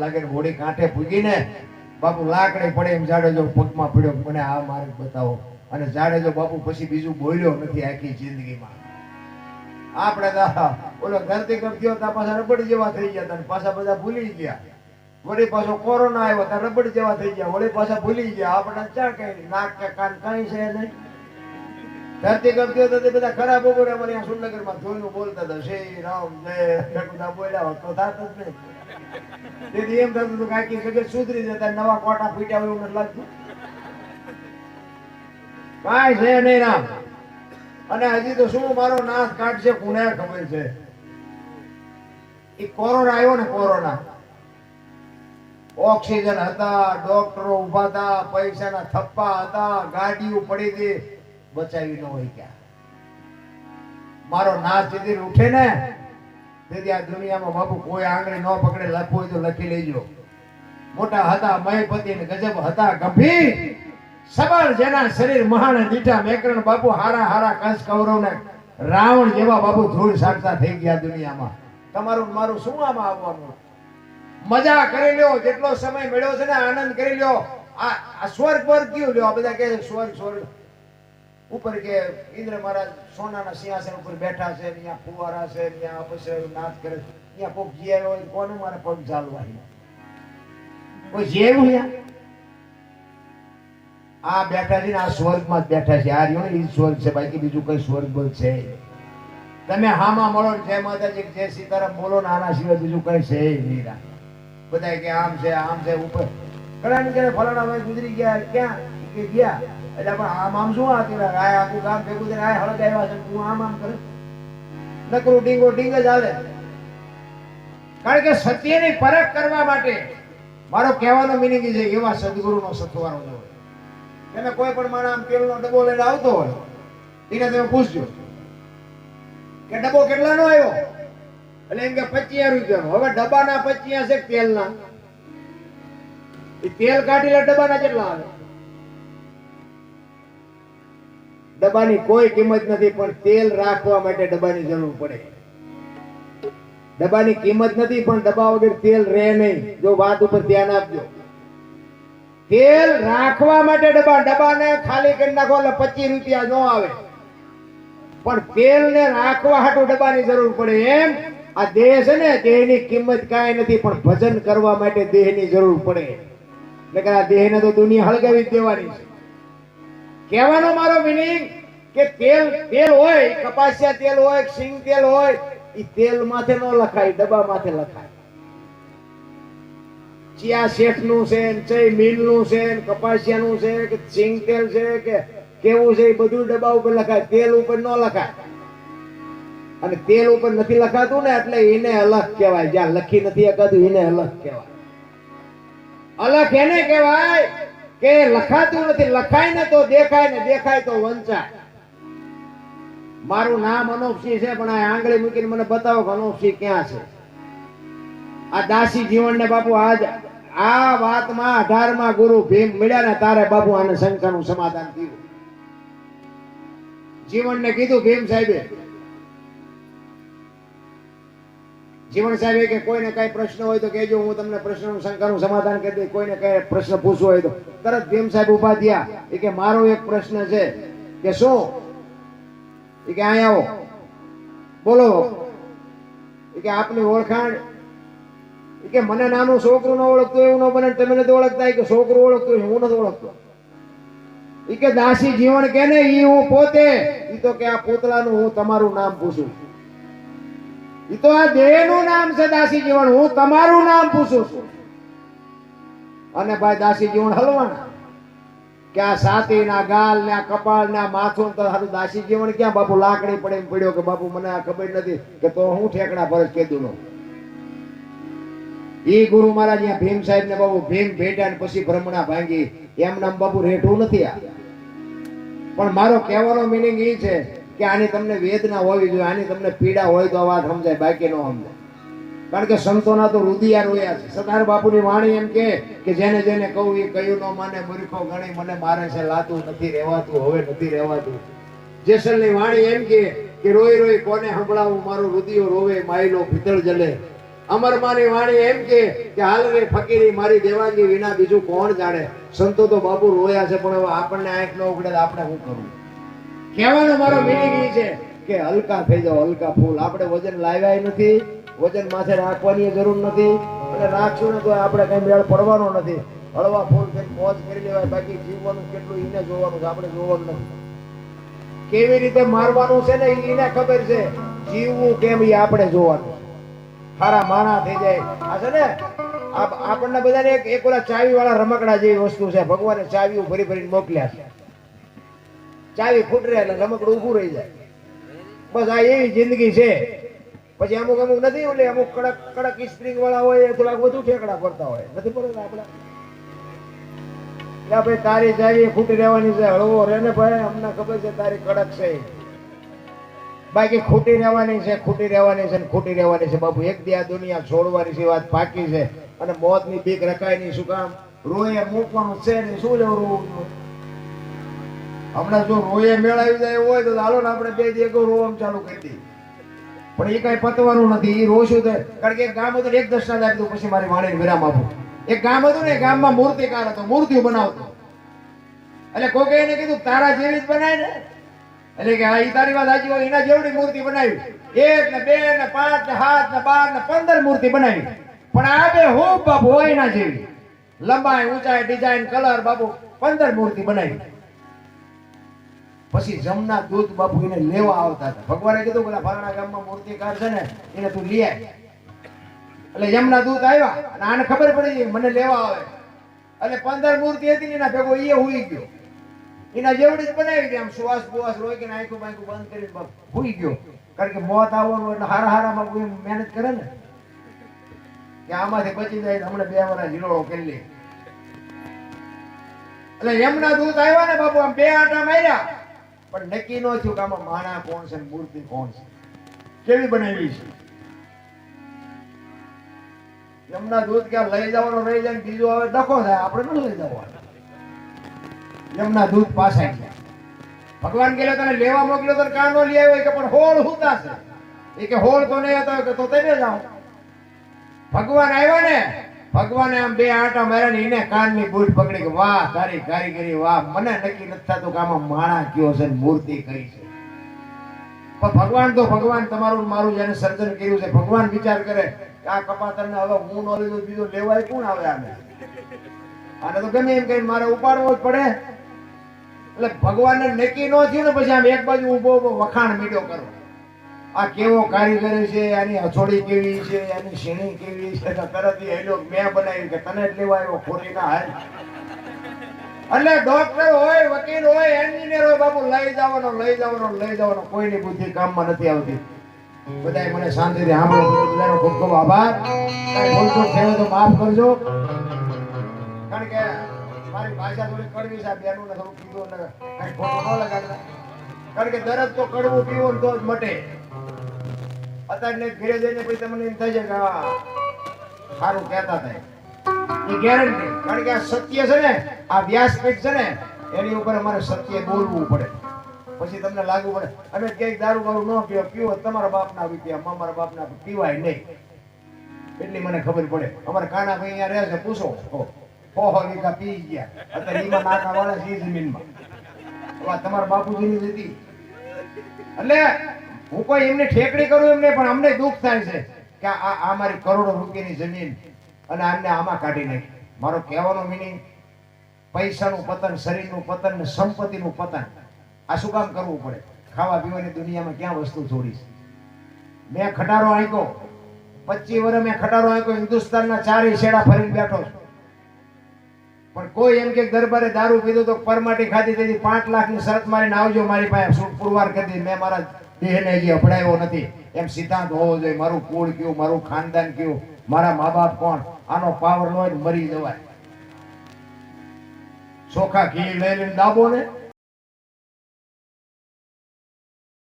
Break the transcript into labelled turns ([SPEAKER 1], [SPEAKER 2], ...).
[SPEAKER 1] લાગે ઘોડી કાંઠે પૂગીને બાપુ લાકડી પડે એમ જાડેજો પગમાં પડ્યો મને આ માર્ગ બતાવો. અને જાડેજો બાપુ પછી બીજું બોલ્યો નથી આખી જિંદગીમાં. આપણે તો ઓલો ધરતી કપ થયો ત્યાં પાછા રબડ જેવા થઈ ગયા હતા પાછા બધા ભૂલી ગયા. વળી પાછો કોરોના આવ્યો ત્યાં રબડ જેવા થઈ ગયા. વળી પાછા ભૂલી ગયા. આપણે ચા કઈ નાક કે કાન કઈ છે નહીં. ધરતી કપ થયો તો તે બધા ખરાબ બપોરે અમારે સુરનગરમાં જોયું બોલતા હતા. શ્રી રામ, જય. બોલ્યા તો થાત જ નહીં. તેથી એમ થતું હતું કે આખી સુધરી જતા નવા કોટા ફીટ્યા હોય એવું લાગતું. કાંઈ છે નહીં ના અને હજી તો શું મારો નાશ કાઢશે કોને ખબર છે. એ કોરોના આવ્યો ને કોરોના. ઓક્સિજન હતા, ડોક્ટરો ઊભા હતા, પૈસાના થપ્પા હતા, ગાડીઓ પડી હતી, બચાવી ન હોય ક્યાં. મારો નાશ જેથી ઉઠે ને તેથી આ દુનિયામાં બાપુ કોઈ આંગળી ન પકડે, લખવું હોય તો લખી લેજો. મોટા હતા મહેપતિ ને ગજબ હતા ગંભીર. સબળ જેના શરીર મહાન દીઠા મેકરણ બાપુ હારા હારા કંસ કૌરવ ને રાવણ જેવા બાપુ ધૂળ સાટતા થઈ ગયા દુનિયામાં. તમારું મારું શું આમાં આવવાનું? મજા કરી લ્યો, જેટલો સમય મળ્યો છે ને આનંદ કરી લ્યો. આ સ્વર્ગ પર ગયું લ્યો. બધા છે સ્વર્ગ સ્વર્ગ. ઉપર કે ઇન્દ્ર મહારાજ સોનાના સિંહાસન ઉપર બેઠા છે ત્યાં ફુવારા છે ત્યાં અપસર નાશ કરે અહીંયા કોક જીએ હોય કોને મારે પગ ઝાલવા કોઈ જેવું આ બેઠા છે ને, આ સ્વર્ગમાં જ બેઠા છે. આ રહ્યો ને એ સ્વર્ગ છે. બાકી બીજું કઈ સ્વર્ગ છે. તમે હામાં મળો જય માતાજી, જય સીતારામ, બોલો ને, આના સિવાય બીજું કઈ છે નહીં બધા કે આમ છે આમ છે, ઉપર. ઘણા ને ફલાણા ભાઈ ગુજરી ગયા, ક્યાં? કે ગયા. એટલે પણ આમ આમ શું આ કહેવાય આ આખું ગામ ભેગું થઈને આ હળગ આવ્યા છે તું આમ આમ કરે. નકરું ડીંગો ડીંગ જ આવે કારણ કે સત્યની પરખ કરવા માટે મારો કહેવાનો મિનિંગ છે એવા સદગુરુનો સથવારો જો તમે કોઈ પણ માણસ આમ તેલનો ડબ્બો લઈને આવતો હોય, એને તમે પૂછજો કે ડબ્બો કેટલાનો આવ્યો? એટલે એમ કે પચીસ રૂપિયાનો. હવે ડબ્બાના પચીસ છે તેલના? તેલ કાઢીને ડબ્બાના કેટલા આવે? ડબ્બાની કોઈ કિંમત નથી, પણ તેલ રાખવા માટે ડબ્બાની જરૂર પડે. ડબ્બાની કિંમત નથી, પણ ડબ્બા વગર તેલ રહે નહીં. જો વાત ઉપર ધ્યાન આપજો. તેલ રાખવા માટે ડબ્બા, ડબ્બાને ખાલી કરી નાખો એટલે પચીસ રૂપિયા ન આવે. પણ તેલને રાખવા હાટું ડબ્બાની જરૂર પડે એમ. આ દેહ છે ને, દેહની કિંમત કાંઈ નથી, પણ ભજન કરવા માટે દેહની જરૂર પડે. એટલે આ દેહને તો દુનિયા હળગાવી દેવાની છે. કહેવાનો મારો મિનિંગ કે તેલ તેલ હોય, કપાસિયા તેલ હોય સિંગ તેલ હોય એ તેલ માથે ન લખાય, ડબ્બા માથે લખાય. ચિયા શેઠનું છે ચઈ મિલનું છે કપાસિયા નું છે કે સિંગ તેલ છે કે કેવું છે એ બધું ડબ્બા ઉપર લખાય, તેલ ઉપર ન લખાય. અને તેલ ઉપર નથી લખાતું ને એટલે એને અલગ કહેવાય. જ્યાં લખી નથી અકાતું એને અલગ કહેવાય. અલગ એને કહેવાય કે લખાતું નથી, લખાય ને તો દેખાય ને દેખાય તો વંચાય. મારું નામ અનોપસિંહ છે, પણ આ આંગળી મૂકીને મને બતાવો કે અનોપસિંહ ક્યાં છે. આ દાસી જીવન ને બાપુ આજ આ વાતમાં અઢારમાં ગુરુ ભીમ મળ્યા ને તારે બાપુ આને શંકાનું સમાધાન થયું જીવન ને કીધું ભીમ સાહેબે જીવન સાહેબ કે કોઈને કઈ પ્રશ્ન હોય તો કહેજો, હું તમને પ્રશ્નનું શંકાનું સમાધાન કરી દઈ કોઈને કઈ પ્રશ્ન પૂછવો હોય તો. તરત ભીમ સાહેબ ઊભા થયા. એ કે, મારો એક પ્રશ્ન છે. કે, શું? એ કે અહીંયા આવો. બોલો. એ કે, આપની ઓળખાણ. એ કે, મને નાનું છોકરું ન ઓળખતું, એવું ન બને તમે નથી ઓળખતા. કે, છોકરું ઓળખતું હું નથી ઓળખતો. એ કે, દાસી જીવન કે ને એ હું પોતે. એ તો કે, આ પૂતળાનું હું તમારું નામ પૂછું. તો આ દેહનું નામ છે દાસી જીવન. હું તમારું નામ પૂછું છું. અને ભાઈ દાસી જીવન હલવાના. કે આ સાતી ના ગાલ ને આ કપાળ ને આ માથું તો સારું દાસી જીવન ક્યાં? બાપુ લાકડી પડે એમ પડ્યો કે બાપુ મને આ ખબર નથી કે તો હું ઠેકડા ભરત કેદું નો ઈ ગુરુ મહારાજ અહીંયા ભીમ સાહેબ ને બાબુ ભીમ ભેટ્યા ને પછી ભ્રમણા ભાંગી. એમ નામ બાપુ રેઠું નથી આ. પણ મારો કહેવાનો મિનિંગ એ છે કે આની તમને વેદના હોવી જોઈએ, આની તમને પીડા હોય તો વાત સમજાય, બાકી નો સમજાય. કારણ કે સંતોના તો રુદિયા રોયા છે. સરદાર બાપુની વાણી એમ કે કે જેને જેને કહું એ કયું ન માને, મૂર્ખો ગણી, મને મારે છે, લાતું નથી રહેવાતું, હવે નથી રહેવાતું. જેસલની વાણી એમ કે કે રોઈ રોઈ કોને સંભળાવું, મારું રુદિયો રોવે, માયલો ભીતળ જલે. અમરમાની વાણી એમ કે કે હાલ રે ફકીરી મારી દેવાંગી વિના બીજું કોણ જાણે? સંતો તો બાપુ રોયા છે, પણ હવે આપણને આંખ ન ઉગડે આપણે શું કરવું? કહેવાનો મારો મિનિંગ એ છે કે હલકા થઈ જાઓ, હલકા ફૂલ. આપણે વજન લાવ્યા નથી, વજન માથે રાખવાની જરૂર નથી, અને રાખશું ને તો આપણે કઈ મેળ પડવાનો નથી. હળવા ફૂલ થઈને મોજ કરી લેવાય, બાકી જીવવાનું કેટલું એને જોવાનું છે, આપણે જોવાનું નથી. કેવી રીતે મારવાનું છે ને એને ખબર છે. જીવવું કેમ એ આપણે જોવાનું સારા માણા થઈ જાય. આ છે ને, આપ- આપણને બધાને એક એક ઓલા ચાવી વાળા રમકડા જેવી વસ્તુ છે. ભગવાને ચાવીઓ ભરી ભરીને મોકલ્યા છે. ચાવી ફૂટરે એટલે રમકડું ઊભું રહી જાય. બસ આ એવી જિંદગી છે. પછી અમુક અમુક નથી ઓલે, અમુક કડક કડક સ્પ્રિંગ વાળા હોય થોડાક વધુ ઠેકડા પડતા હોય. નથી પડતા આપડા ભાઈ, તારી ચાવી ફૂટી રહેવાની છે, હળવો રે ને ભાઈ, અમને ખબર છે તારી કડક છે. બાકી ખૂટી રહેવાની છે, ખૂટી રહેવાની છે ને ખોટી રહેવાની છે. બાપુ, એક દી આ દુનિયા છોડવાની છે વાત પાકી છે. અને મોતની બીક રખાય નહીં, શું કામ? રોયે મૂકવાનું છે ને શું લેવું હમણાં જો રોયે મેળાવી જાય હોય તો હાલો ને આપણે બે દી રોવાનું ચાલુ કરી દઈએ. પણ એ કઈ પતવાનું નથી એ રોશું તો કારણ કે ગામ હતું એક દર્શન આપી દઉં, પછી મારી વાણીને વિરામ આપું. એક ગામ હતું ને ગામમાં મૂર્તિકાર હતો, મૂર્તિઓ બનાવતો. એટલે કોકે એને કીધું, તારા જેવી જ બનાય ને. એટલે કે ઈ તારી વાત સાચી હોય, એના જેવડી મૂર્તિ બનાવી. એક ને બે ને પાંચ ને સાત ને બાર ને પંદર મૂર્તિ બનાવી. પણ આ બે હું બાપુ હોય એના જેવી. લંબાઈ, ઊંચાઈ, ડિઝાઇન, કલર બાપુ પંદર મૂર્તિ બનાવી. પછી જમના દૂધ બાપુ એને લેવા આવતા હતા. ભગવાને કીધું, પેલા ફલાણા ગામમાં મૂર્તિકાર છે ને, એને તું લઈ એટલે જમના દૂધ આવ્યા અને આને ખબર પડી ગઈ, મને લેવા આવે. એટલે પંદર મૂર્તિ હતી એના ભેગો એ હુઈ ગયો. એના જેવડી જ બનાવી દે, આમ સુવાસ બુવાસ રોઈ કે આંખું બાંખું બંધ કરી હુઈ ગયો. કારણ કે મોત આવવાનું એટલે હારા હારામાં કોઈ મહેનત કરે ને. કે આમાંથી બચી જાય હમણાં બે વાર હિરોળો કરી એટલે એમના દૂધ આવ્યા ને બાપુ, આમ બે આટા માર્યા. પણ નક્કી ન થયું કે આમાં માણા કોણ છે મૂર્તિ કોણ છે. કેવી બનાવી છે? યમના દૂધ ક્યાં લઈ જવાનો રહી જાય બીજો આવે ડખો થાય, આપણે ન લઈ જવાનો. યમના દૂધ પાસે ગયા. ભગવાન કે તને લેવા મોકલ્યો તો કાં નો લઈ આવ્યો? કે, પણ હોળ હુતા છે. એ કે, હોળ તો નહીં હતો કે તો તેને જાઉં ભગવાન આવ્યા ને ભગવાને આમ બે આંટા માર્યા ને એને કાનની બૂટ પકડી કે, વાહ, તારી કારીગરી, વાહ, મને નક્કી નથી થતું કે આમાં માણા કયો છે મૂર્તિ કઈ છે. પણ ભગવાન તો ભગવાન, તમારું મારું જેને સર્જન કર્યું છે, ભગવાન વિચાર કરે કે આ કપાતરને હવે હું નો લીધો, બીજો લેવાય કોણ આવે આને? આને તો ગમે એમ કહીને મારે ઉપાડવો જ પડે. એટલે ભગવાનને નક્કી ન થયું ને પછી આમ એક બાજુ ઊભો ઊભો વખાણ મીડો કરો આ કેવો કારીગર છે, આની હથોડી કેવી છે, આની શીણી કેવી છે તરત એ લોકો મેં બનાવી કે તને જ લેવા આવ્યો ખોટી ના હાલ. એટલે ડોક્ટર હોય, વકીલ હોય એન્જિનિયર હોય, બાપુ, લઈ જવાનો લઈ જવાનો લઈ જવાનો, કોઈની બુદ્ધિ કામમાં નથી આવતી. બધાય મને શાંતિથી સાંભળો બધાનો ખૂબ ખૂબ આભાર. ભૂલચૂક થયો તો માફ કરજો. કારણ કે મારી ભાષા થોડી કડવી છે બેનું ને થોડું કીધું ને કાંઈ ખોટું ન લગાડતા. કારણ કે દરદ તો કડવું પીવો તો જ મટે. અત્યારે ઘરે જઈને પછી તમને એમ થાય છે કે સારું કહેતા થાય. એ ગેરંટી કારણ કે આ સત્ય છે ને આ વ્યાસપીઠ છે ને એની ઉપર અમારે સત્ય બોલવું પડે. પછી તમને લાગુ પડે અને ક્યાંક દારૂ વાળું ન પીવો પીવો તમારા બાપના રૂપિયા અમારા બાપના પીવાય નહીં. એટલી મને ખબર પડે. અમારે કાના ભાઈ અહીંયા રહે છે પૂછો. હો હો વીઘા પી ગયા. અત્યારે એમાં નાકા વાળા છે જમીનમાં. તમારા બાપુજીની હતી. એટલે હું કોઈ એમને ઠેકડી કરું એમ નહીં, પણ અમને દુઃખ થાય છે કે આ આ મારી કરોડો રૂપિયાની જમીન અને આમને આમાં કાઢી નાખી. મારો કહેવાનો મિનિંગ પૈસાનું પતન, શરીરનું પતન ને સંપત્તિનું પતન, આ શું કામ કરવું પડે? ખાવા પીવાની દુનિયામાં ક્યાં વસ્તુ છોડી છે? મેં ખટારો આંક્યો પચીસ વર્ષ મેં ખટારો આંક્યો હિન્દુસ્તાનના ચારે છેડા ફરીને બેઠો છું. પણ કોઈ એમ કે દરબારે દારૂ પીધું તો પરમાટી ખાધી, તેથી પાંચ લાખની શરત મારીને આવજો, મારી પાસે પુરવાર કરી મેં મારા દેહને હજી અપડાયો નથી. એમ સિદ્ધાંત હોવો જોઈએ, મારું કુળ કયું, મારું ખાનદાન કયું, મારા મા બાપ કોણ? આનો પાવર હોય મરી જવાય. ચોખા ઘી લઈ લઈને દાબો ને